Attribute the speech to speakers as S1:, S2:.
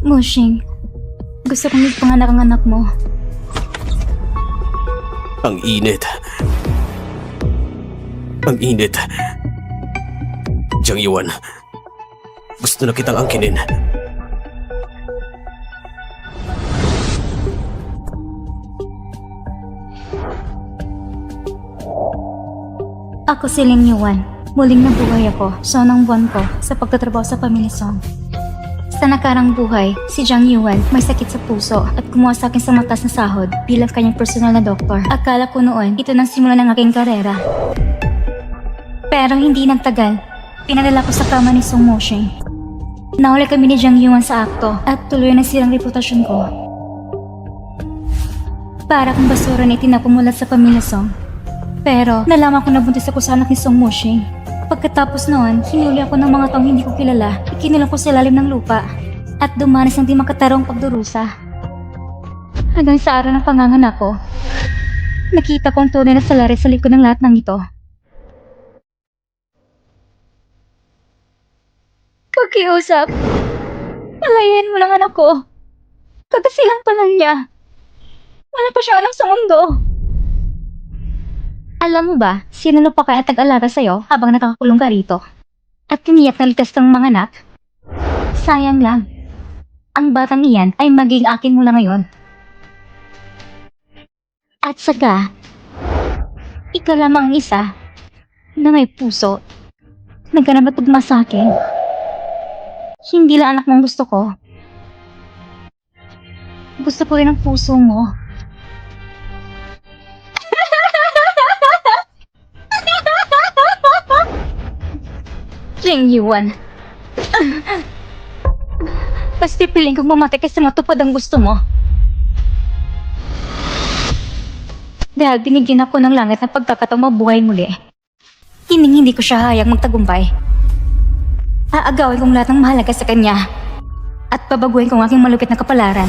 S1: Mushing, gusto kong ipanganak ang anak mo.
S2: Ang init. Ang init. Jiang Yuan, gusto na kitang angkinin.
S1: Ako si Ling Yuan. Muling nabuhay ako sa unang buwan ko sa pagtatrabaho sa Pamilya Song. Sa nakarang buhay, si Jiang Yuan may sakit sa puso at kumuha sa akin sa matas na sahod bilang kanyang personal na doktor. Akala ko noon ito nang simula ng aking karera. Pero hindi nagtagal. Pinadala ko sa kama ni Song Moshing. Nahuli kami ni Jiang Yuan sa akto at tuloy na silang reputasyon ko. Para kung basura na itinapumulat sa pamilya Song. Pero nalaman ko na buntis ako sa anak ni Song Mushing. Pagkatapos noon, hinuli ako ng mga taong hindi ko kilala, ikinulong ko sa lalim ng lupa, at dumanas ng di makatarong pagdurusa. Hanggang sa araw ng panganganak ko, nakita ko ang tunay na salari sa likod ng lahat ng ito. Pakiusap, palayan mo lang anak ko. Kagasihan pa lang niya. Wala pa siya anak sa mundo. Alam mo ba, sino na pa kaya tag-alaga sa'yo habang nakakakulong ka rito? At tiniyak na ligtas ng mga anak? Sayang lang. Ang batang iyan ay maging akin mula ngayon. At saka, ikaw lamang ang isa na may puso na ganang matugma sa akin. Hindi lang anak mong gusto ko. Gusto ko rin ang puso mo. Jing Yuan. Basta piling kong mamatay kasi matupad ang gusto mo. Dahil binigyan ako ng langit na pagkakataong mabuhay muli. Hining hindi ko siya hayang magtagumpay. Aagawin kong lahat ng mahalaga sa kanya. At babaguhin ko ang aking malupit na kapalaran.